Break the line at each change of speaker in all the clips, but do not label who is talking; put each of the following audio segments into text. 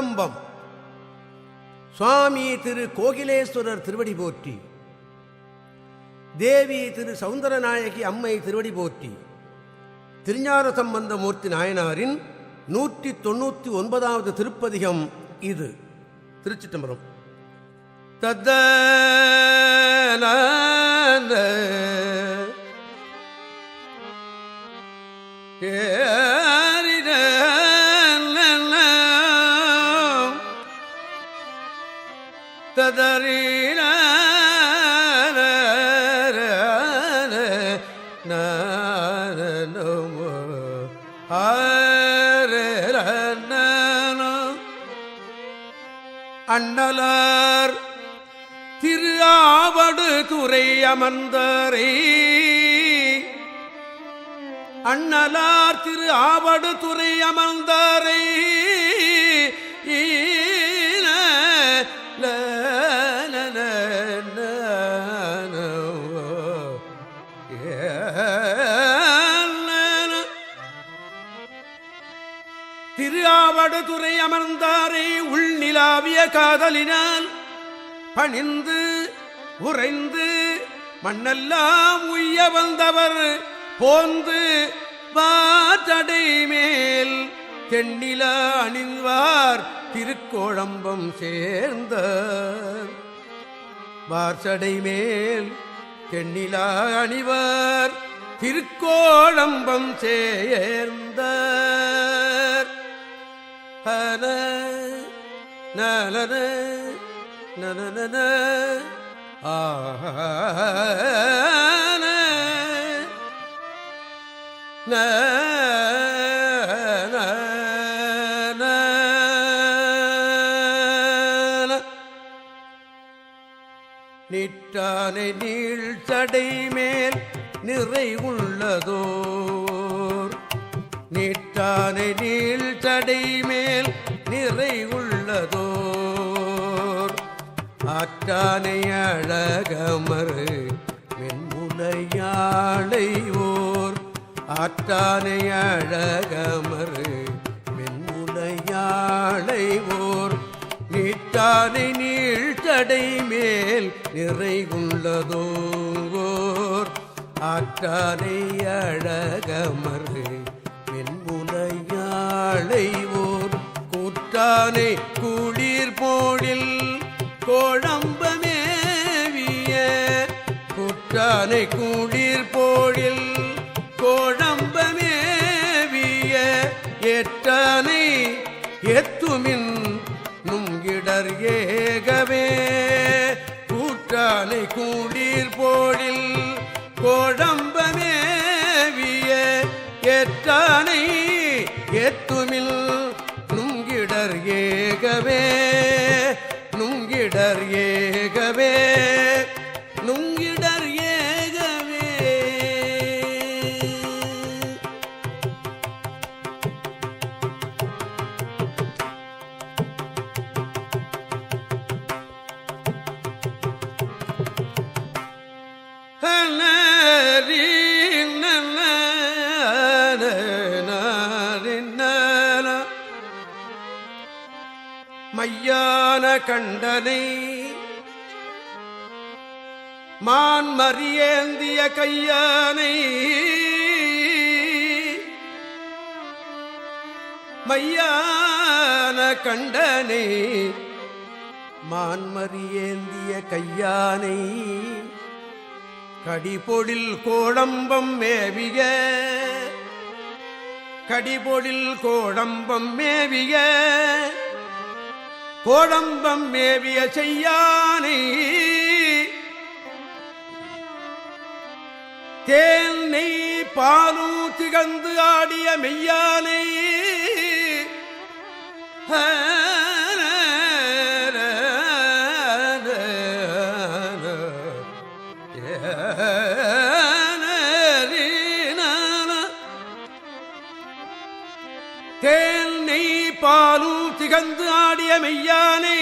கோடம்பம் சுவாமி திரு கோகிலேஸ்வரர் திருவடி போற்றி. தேவி திரு சவுந்தரநாயகி அம்மை திருவடி போற்றி. திருஞான சம்பந்த மூர்த்தி நாயனாரின் நூற்றி தொண்ணூற்றி ஒன்பதாவது திருப்பதிகம் இது. திருச்சிட்டம்பரம் தத்த ஏ அண்ணலார் திரு ஆவடு துறை அமர்ந்தரை. அண்ணலார் திரு ஆவடு துறை அமர்ந்தாரை. திரு ஆவடுதுறை அமர்ந்தாரை உள்நிலாவிய காதலினால் பணிந்து உறைந்து மண்ணெல்லாம் உய்ய வந்தவர். போந்து வாத்தடை மேல் தென்னில அணிவார் திருக்கோழம்பம் சேர்ந்த. வார்சடை மேல் தென்னிலா அணிவார் திருக்கோழம்பம் சேர்ந்த. ஹன நலன நலன ஆன நிற்றானை நீள் சடை மேல் நிறை உள்ளதோ நீட்டானை நீள் தடை மேல் நிறை உள்ளதோர் ஆற்றானை அழகமறு மென்முனையாழை ஓர். ஆற்றானை அழகமறு மென்முனையாழை ஓர். நீட்டானை நீள் தடை மேல் நிறை நிறைகுள்ளதோங்கோர் ஆற்றானை அழகமறு வெண்முலையாளை ஓர் கூற்றானை குளிர் போடில் கோழம்பமேவிய கூற்றானை குளிர் போடில் கோழம்பமேவிய ஏற்றானை எத்துமின் நுங்கிடர் ஏகவே. கூற்றானை குளிர் போடில் கோழம்பமேவிய ஏற்றானை எத்துமில் கண்டனை. மான் மறியேந்திய கையானை. மையான கண்டனை. மான்மறியேந்திய கையானை. கடிபொழில் கோடம்பம் மேவிய கடிபொழில் கோடம்பம் மேவிய கோடம்பம் மேவிய செய்யானை. தேனை பாலும் திகழ்ந்து ஆடிய மெய்யானை. பாலும் ஆடிய மெய்யானை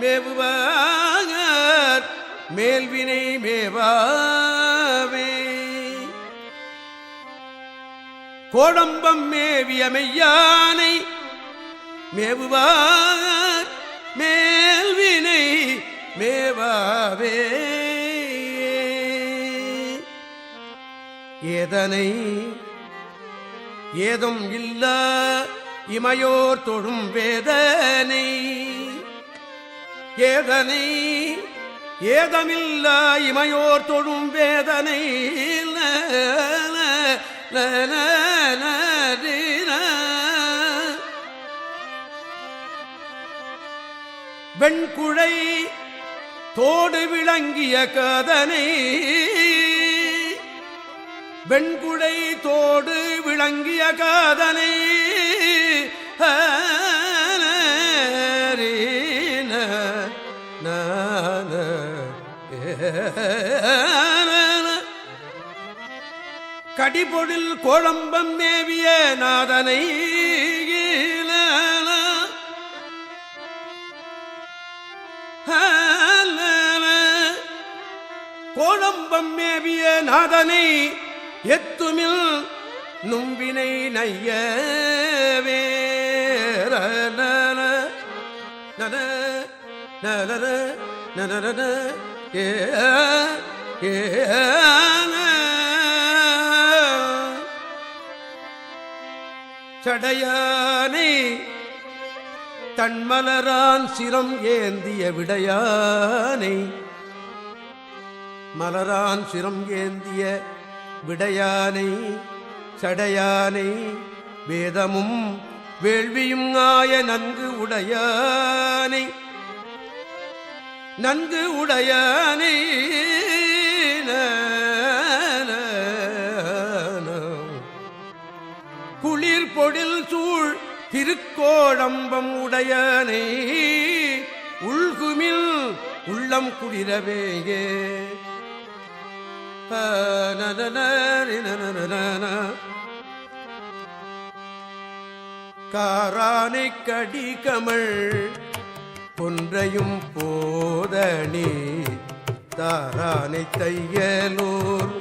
மேவுவார் மேல்வினை மேவாவே. கோடம்பம் மேவிய மெய்யானை மேவுவார் மேல்வினை மேவாவே. ஏதனை ஏதும் இல்ல இமையோர் தொழும் வேதனை. ஏதனை ஏதமில்ல இமையோர் தொழும் வேதனை. வெண்குழை தோடு விளங்கிய கதனை. வெண்குடை தோடு விளங்கிய காதனை. கடிபொழில் கோழம்பம் மேவிய நாதனை கோழம்பம் மேவிய நாதனை எத்துமில் நும்பினை நையவே. ஏ ஏ சடையானை தன்மலரான் சிரம் ஏந்திய விடையானை மலரான் சிரம் ஏந்திய விடையானை சடையானை வேதமும் வேள்வியும் ஆய நன்கு உடையானை நன்கு உடையானை குளிர் பொழில் சூழ் திருக்கோழம்பம் உடையனை உள்குமில் உள்ளம் குளிரவேயே நன காரானை கடிகமள் கொன்றையும் போதணி தாரானை தையலூர்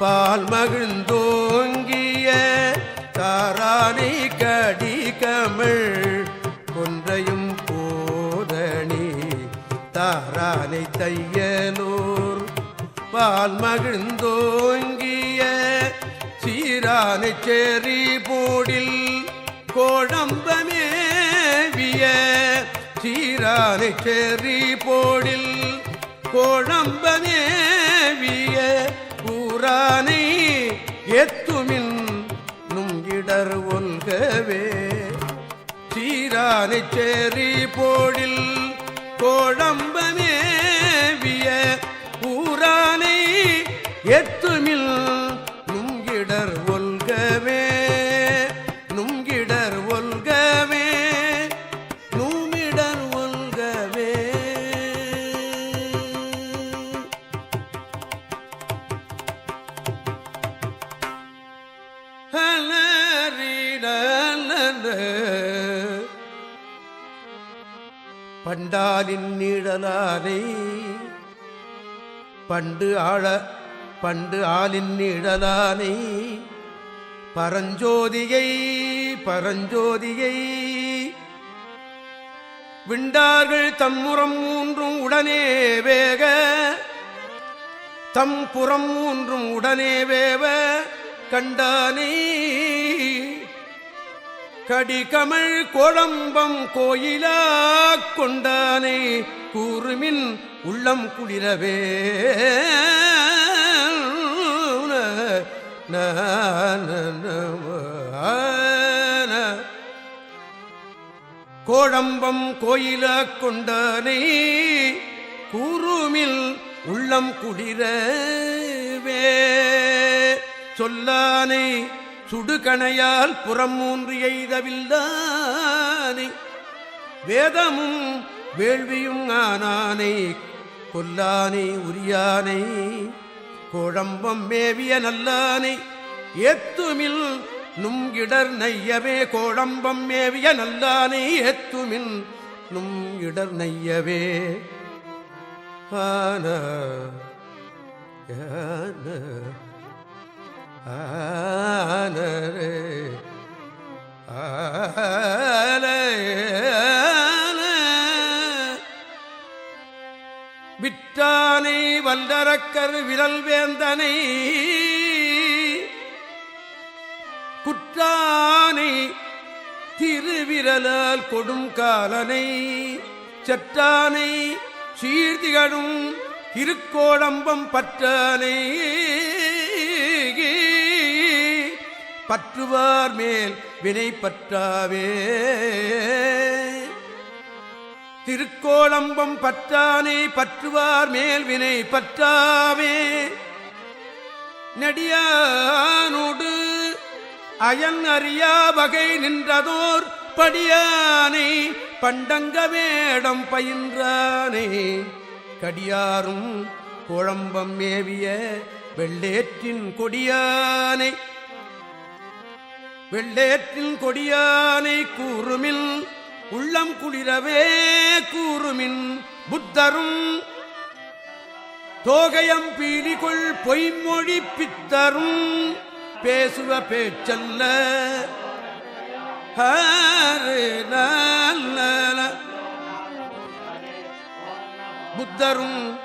பால் மகிழ்ந்தோங்கிய தாரானை கடிகமள் கொன்றையும் போதணி தாரானை தையலூர் பால் மகிழ்ந்தோங்கிய சீரானை செறி போடில் கோழம்பமேவிய சீரானை செறி போடில். கோழம்பமேவிய கூறானை எத்துமின் நுங்கிடர் ஒல்கவே சீரானை செறி போடில். கோழம்பமேவிய கூறானை எத்துமில் பண்டாலின் பண்டு ஆழ பண்டு ஆளின் நீழலானை. பரஞ்சோதியை பரஞ்சோதியை. விண்டார்கள் தம்முறம் மூன்றும் உடனே வேக. தம் புறம் மூன்றும் உடனே வேவ கண்டானே. கடிகமள் கோழம்பம் கோயிலா கொண்ட கொண்டானே கூறுமின் உள்ளம் குளிரவே கோழம்பம் கோயில கொண்டனை கூறுமில் உள்ளம் குளிரவே சொல்லானை சுடுகணையால் புறம் மூன்று எய்தவில்லானை வேதமும் வேள்வியும் ஆனானை கொல்லானை உரியானை கோழம்பம் மேவிய நல்லானை ஏத்துமில் நுங்கிடர் நையவே கோழம்பம் மேவிய நல்லானை ஏத்துமில் நும் இடர் நையவே. ஆன ஆன ஆனரே வல்லரக்கர் விரல் வேந்தனை. குற்றானை திருவிரலால் கொடும் காலனை. சற்றானை சீர்திகழும் திருக்கோடம்பம் பற்றானை. பற்றுவார் மேல் வினை பற்றாவே திருக்கோளம்பம் பற்றானே பற்றுவார் மேல்வினை பற்றாமே. பற்றாவே நடியானோடு அயன் அறியா வகை நின்றதோர் படியானை பண்டங்க வேடம் பயின்றானே. கடியாரும் குழம்பம் மேவிய வெள்ளேற்றின் கொடியானை. வெள்ளேற்றின் கொடியானை கூறுமில் உள்ளம் குளிரவே கூறுமின் புத்தரும். தோகையம் பீலிகொள் பொய்மொழி பித்தரும். பேசுவ பேச்சல்ல. புத்தரும்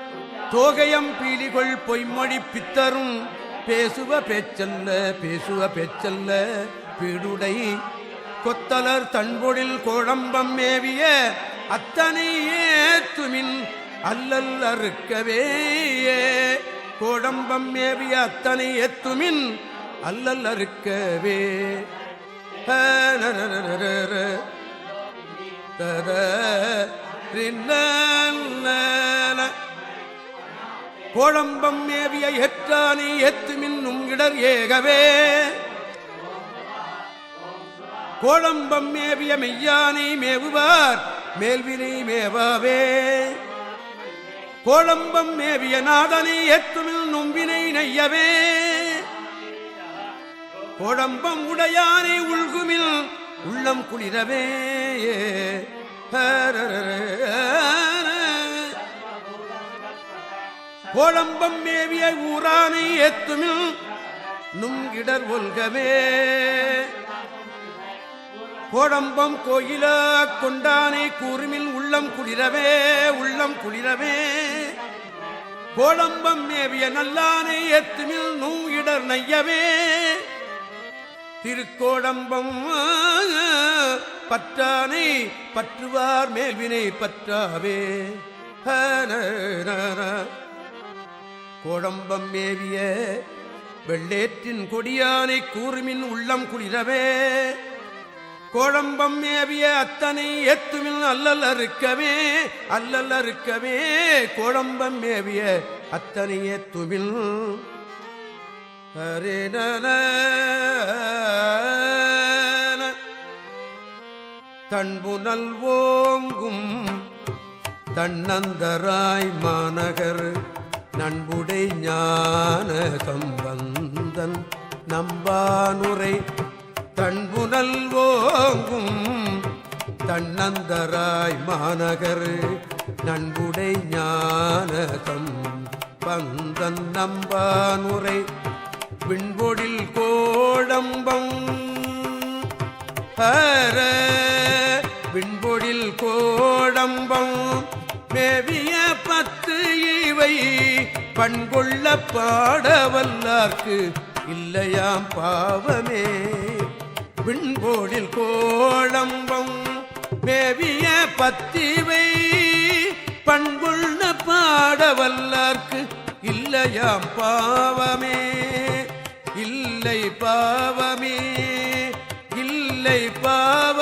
தோகையம் பீலிகொள் பொய்மொழி பித்தரும். பேசுவ பேச்சல்ல பேசுவ பேச்சல்ல. பீடுடை கொத்தலர் தன்பொழில் கோழம்பம் மேவிய அத்தனை ஏத்துமின் அல்லல் அறுக்கவே கோழம்பம் மேவிய அத்தனை ஏத்துமின் அல்லல் அறுக்கவே. தத கோழம்பம் மேவிய ஏற்றானை ஏத்துமின் உங்கிடர் ஏகவே. கோழம்பம் மேவிய மெய்யானை மேவுவார் மேல்வினை மேவாவே. கோழம்பம் மேவிய நாதனை எத்துமில் நும்பினை நெய்யவே. கோழம்பம் உடையானை உள்குமில் உள்ளம் குளிரவே. கோழம்பம் மேவிய ஊரானை எத்துமில் நுங்கிடர் ஒல்கவே. கோடம்பம் கோயிலா கொண்டானை கூறுமில் உள்ளம் குளிரவே உள்ளம் குளிரவே. கோடம்பம் மேவிய நல்லானை எத்துமில் நூயிடர் நையவே. திருக்கோடம்பம் பற்றானை பற்றுவார் மேல்வினை பற்றாவே. கோடம்பம் மேவிய வெள்ளேற்றின் கொடியானை கூறுமின் உள்ளம் குளிரவே. கோழம்பம் ஏவிய அத்தனை ஏத்துமில் அல்லல் அறுக்கவே அல்லல் அறுக்கவே கோழம்பம் ஏவிய அத்தனை ஏத்துமில் தன்புணல் ஓங்கும் தன்னந்தராய் மாநகர் நண்புடை ஞான கம்பந்தன் நம்பானுரை தன்புணல் ஓங்கும் தன்னந்தராய் மாநகர் நண்புடை ஞானகம் பந்தன் நம்பானுரை விண்பொடில் கோடம்பம். ஹர விண்பொடில் கோடம்பம். மேவிய பத்து இவை பண்கொள்ள பாடவல்லார்க்கு இல்லையாம் பாவமே. விண்கோடில் கோழம்பம் மேவிய பத்திவை பண்புள்ள பாடவல்லார்க்கு இல்லையாம் பாவமே இல்லை பாவமே இல்லை பாவ